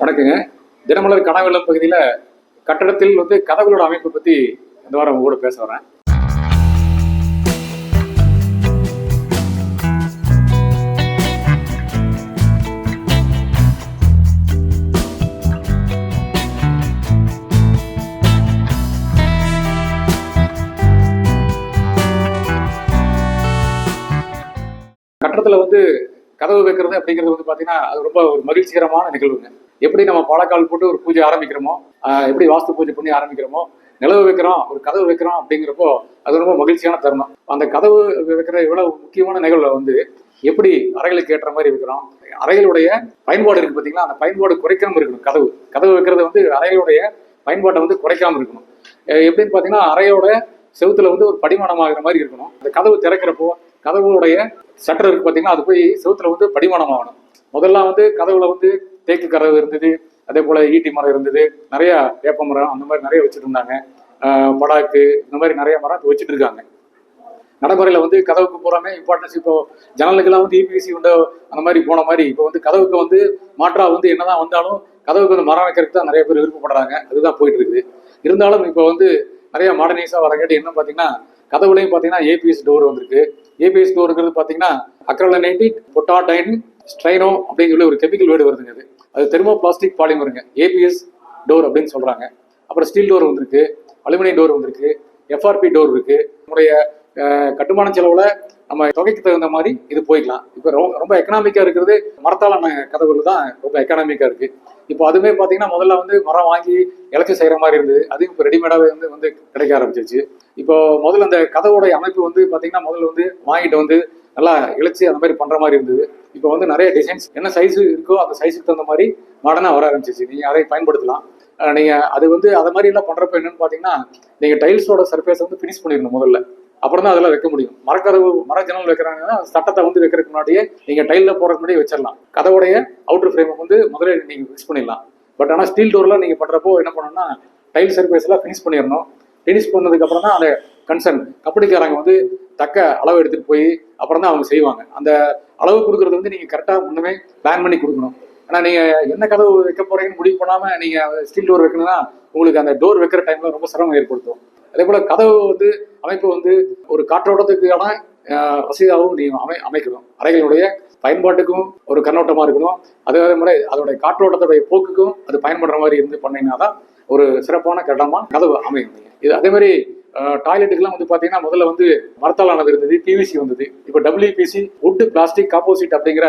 வணக்கங்க. தினமலர் கனவெல்லம் பகுதியில் கட்டடத்தில் வந்து கதவுகளோட அமைப்பு பற்றி இந்த வாரம் உங்க கூட பேச வரேன். கட்டடத்தில் வந்து கதவு வைக்கிறது அப்படிங்கிறது வந்து பார்த்தீங்கன்னா அது ரொம்ப ஒரு மகிழ்ச்சிகரமான நிகழ்வுங்க. எப்படி நம்ம பாலக்கால் போட்டு ஒரு பூஜை ஆரம்பிக்கிறோமோ எப்படி வாஸ்து பூஜை பண்ணி ஆரம்பிக்கிறோமோ நிலவு வைக்கிறோம் ஒரு கதவு வைக்கிறோம் அப்படிங்கிறப்போ அது ரொம்ப மகிழ்ச்சியான தருணம். அந்த கதவு வைக்கிற இவ்வளவு முக்கியமான நிகழ்வுல வந்து எப்படி அறைகளுக்கு ஏற்ற மாதிரி வைக்கிறோம்? அறைகளுடைய பயன்பாடு இருக்கு பார்த்தீங்களா அந்த பயன்பாடு குறைக்காம இருக்கணும். கதவு கதவு வைக்கிறது வந்து அறைகளுடைய பயன்பாட்டை வந்து குறைக்காம இருக்கணும். எப்படின்னு பார்த்தீங்கன்னா அறையோட செவுத்துல வந்து ஒரு படிமானமாகிற மாதிரி இருக்கணும். அந்த கதவு திறக்கிறப்போ கதவுடைய சட்டர் இருக்கு பார்த்தீங்கன்னா அது போய் செவுத்துல வந்து படிமானம் ஆகணும் முதல்ல வந்து கதவுல வந்து தேக்கு கதவு இருந்தது அதே போல ஈட்டி மரம் இருந்தது. நிறைய வேப்ப மரம் அந்த மாதிரி நிறைய வச்சுட்டு இருந்தாங்க படாக்கு இந்த மாதிரி நிறைய மரம் இப்ப வச்சுட்டு இருக்காங்க. நடைமுறையில வந்து கதவுக்கு போறாமே இம்பார்ட்டன்ஸ் இப்போ ஜன்னலுக்கெல்லாம் வந்து இபிசி உண்டோ அந்த மாதிரி போன மாதிரி. இப்போ வந்து கதவுக்கு வந்து மாற்றா வந்து என்னதான் வந்தாலும் கதவுக்கு வந்து மரம் வைக்கிறதுக்கு தான் நிறைய பேர் விருப்பப்படுறாங்க. அதுதான் போயிட்டு இருக்குது. இருந்தாலும் இப்போ வந்து நிறைய மாடர்னைஸாக வரங்காட்டி என்ன பார்த்தீங்கன்னா கதவுலையும் பார்த்தீங்கன்னா ஏபிஎஸ் டோர் வந்திருக்கு. ஏபிஎஸ் டோருங்கிறது பார்த்தீங்கன்னா அக்ரலனைட்டிக் பொட்டாடைன் ஸ்ட்ரைனோ அப்படின்னு சொல்லி ஒரு கெமிக்கல் வேர்டு வருதுங்க அது. அது தெர்மோ பிளாஸ்டிக் பாலிமருங்க ஏபிஎஸ் டோர் அப்படின்னு சொல்கிறாங்க அப்புறம் ஸ்டீல் டோர் வந்திருக்கு. அலுமினியம் டோர் வந்திருக்கு. எஃப்ஆர்பி டோர் இருக்கு. நம்முடைய கட்டுமான செலவுல நம்ம தொகைக்கு தகுந்த மாதிரி இது போய்க்கலாம். இப்போ ரொம்ப ரொம்ப எக்கனாமிக்கா இருக்கிறது மரத்தாலான கதவுகள் தான் ரொம்ப எக்கனாமிக்கா இருக்கு. இப்போ அதுவுமே பார்த்தீங்கன்னா முதல்ல வந்து மரம் வாங்கி இலச்சி செய்யற மாதிரி இருந்தது. அதுவும் இப்போ ரெடிமேடாவே வந்து வந்து கிடைக்க ஆரம்பிச்சிருச்சு. இப்போ முதல்ல அந்த கதவோடைய அமைப்பு வந்து பார்த்தீங்கன்னா முதல்ல வந்து வாங்கிட்டு வந்து நல்லா இழைச்சி அந்த மாதிரி பண்ற மாதிரி இருந்தது. இப்போ வந்து நிறைய டிசைன்ஸ் என்ன சைஸு இருக்கோ அந்த சைஸுக்கு தகுந்த மாதிரி மாடர்னா வர ஆரம்பிச்சிச்சு நீங்க அதை பயன்படுத்தலாம். நீங்கள் நீங்க அது வந்து அதை மாதிரி எல்லாம் பண்றப்ப என்னன்னு பாத்தீங்கன்னா நீங்க டைல்ஸோட சர்ஃபேஸ் வந்து ஃபினிஷ் பண்ணிடணும் முதல்ல. அப்புறம் தான் அதெல்லாம் வைக்க முடியும். மரக்கதவு மர ஜன்னல் வைக்கிறாங்கன்னா சட்டத்தை வந்து வைக்கிறதுக்கு முன்னாடியே நீங்க டைல்ல போறதுக்கு முன்னாடியே வச்சிடலாம். கதவுடைய அவுட்டர் ஃப்ரேமை வந்து முதல்ல நீங்க ஃபிக்ஸ் பண்ணிடலாம். பட் ஆனால் ஸ்டீல் டோர்லாம் நீங்க பண்றப்போ என்ன பண்ணணும்னா டைல் சர்ஃபேஸ் எல்லாம் ஃபினிஷ் பண்ணிடணும். ஃபினிஷ் பண்ணதுக்கு அப்புறம் தான் அந்த கன்சர்ன் கம்பெனிக்காரங்க வந்து தக்க அளவு எடுத்துட்டு போய் அப்புறம் தான் அவங்க செய்வாங்க. அந்த அளவு கொடுக்கறது வந்து நீங்க கரெக்டாக முன்னமே பிளான் பண்ணி கொடுக்கணும். ஆனா நீங்க என்ன கதவு வைக்க போறீங்கன்னு முடிவு பண்ணாம நீங்க ஸ்டீல் டோர் வைக்கணும்னா உங்களுக்கு அந்த டோர் வைக்கிற டைம்ல ரொம்ப சிரமம் ஏற்படுத்தும். அதே போல கதவு வந்து அமைப்பு வந்து ஒரு காற்றோட்டத்துக்கான வசதியாகவும் நீங்க அமை அமைக்கணும். அறைகளுடைய பயன்பாட்டுக்கும் ஒரு கண்ணோட்டமாக இருக்கணும். அதே மாதிரி அதோடைய காற்றோட்டத்துடைய போக்குக்கும் அது பயன்படுற மாதிரி இருந்து பண்ணீங்கன்னா தான் ஒரு சிறப்பான கட்டமாக கதவு அமையும். இது அதே மாதிரி டாய்லெட்டுக்கெல்லாம் வந்து பார்த்தீங்கன்னா முதல்ல வந்து மரத்தாலானது இருந்தது பிவிசி வந்தது. இப்போ டபிள்யூபிசி உட் பிளாஸ்டிக் காம்போசிட் அப்படிங்கிற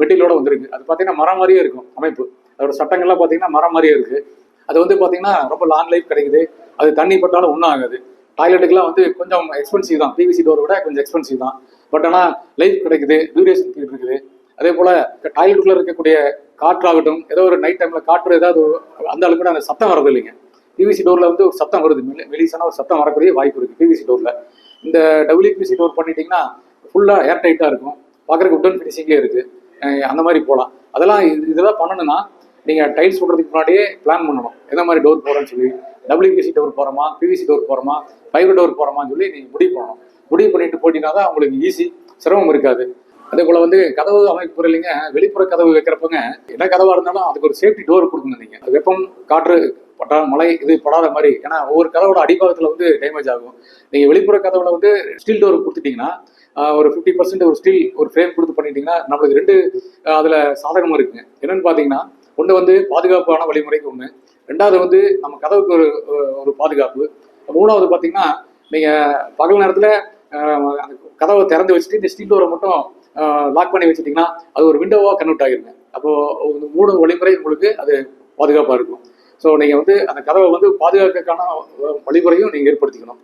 மெட்டீரியலோட வந்திருக்கு. அது பார்த்தீங்கன்னா மரம் மாதிரியே இருக்கும் அமைப்பு. அதோட சட்டங்கள்லாம் பார்த்தீங்கன்னா மரம் மாதிரியே இருக்குது அது வந்து பார்த்தீங்கன்னா ரொம்ப லாங் லைஃப் கிடைக்குது. அது தண்ணி பட்டாலும் ஒன்றும் ஆகாது டாய்லெட்டுக்கெல்லாம் வந்து கொஞ்சம் எக்ஸ்பென்சிவ் தான். பிவிசி டோரை விட கொஞ்சம் எக்ஸ்பென்சிவ் தான். பட் ஆனால் லைஃப் கிடைக்குது. டியூரேஷன் பீரியட் இருக்குது. அதே போல் டாய்லெட்டுக்குள்ளே இருக்கக்கூடிய காற்றாகட்டும் ஏதோ ஒரு நைட் டைமில் காற்று ஏதாவது அந்த அளவுக்கு கூட அந்த சத்தம் வரது இல்லைங்க. பிவிசி டோரில் வந்து ஒரு சத்தம் வருது. மெலிசான ஒரு சத்தம் வரக்கூடிய வாய்ப்பு இருக்குது பிவிசி டோரில் இந்த டபிள்யூபிசி டோர் பண்ணிட்டீங்கன்னா ஃபுல்லாக ஏர் டைட்டாக இருக்கும். பார்க்குறக்கு உட்டன் ஃபினிஷிங்கே இருக்குது அந்த மாதிரி போகலாம் அதெல்லாம் இது- இதெல்லாம் பண்ணணும்னா நீங்கள் டைல்ஸ் போடுறதுக்கு முன்னாடியே பிளான் பண்ணணும். எந்த மாதிரி டோர் போகிறோன்னு சொல்லி டபிள்யூபிசி டோர் போகிறோமா பிவிசி டோர் போகிறோமா ஃபைபர் டோர் போகிறோமான்னு சொல்லி நீங்கள் முடிவு பண்ணணும். முடிவு பண்ணிட்டு போட்டீங்கன்னா தான் உங்களுக்கு ஈஸி சிரமம் இருக்காது. அதே போல் வந்து கதவு அமைப்பு இல்லைங்க வெளிப்புற கதவு வைக்கிறப்பங்க என்ன கதவாக இருந்தாலும் அதுக்கு ஒரு சேஃப்டி டோர் கொடுக்கணும் நீங்கள் வெப்பம் காற்று பட்டா மழை இது படாத மாதிரி. ஏன்னா ஒவ்வொரு கதவோட அடிபாகத்தில் வந்து டேமேஜ் ஆகும். நீங்கள் வெளிப்புற கதவுல வந்து ஸ்டீல் டோர் கொடுத்துட்டீங்கன்னா ஒரு ஃபிஃப்டி பர்சன்ட் ஒரு ஸ்டீல் ஒரு ஃப்ரேம் கொடுத்து பண்ணிட்டீங்கன்னா நம்மளுக்கு ரெண்டு அதில் சாதகமும் இருக்குங்க. என்னென்னு பார்த்தீங்கன்னா ஒன்று வந்து பாதுகாப்பான வழிமுறைக்கு ஒன்று ரெண்டாவது வந்து நம்ம கதவுக்கு ஒரு ஒரு பாதுகாப்பு. மூணாவது பார்த்தீங்கன்னா நீங்கள் பகல் நேரத்தில் அந்த கதவை திறந்து வச்சுட்டு இந்த ஸ்டீல் டோரை மட்டும் லாக் பண்ணி வச்சுட்டிங்கன்னா அது ஒரு விண்டோவாக கன்வெர்ட் ஆகிருங்க. அப்போது இந்த மூணு வழிமுறை உங்களுக்கு அது பாதுகாப்பாக இருக்கும். ஸோ நீங்கள் வந்து அந்த கதவை வந்து பாதுகாக்கான வழிமுறையும் நீங்கள் ஏற்படுத்திக்கணும்.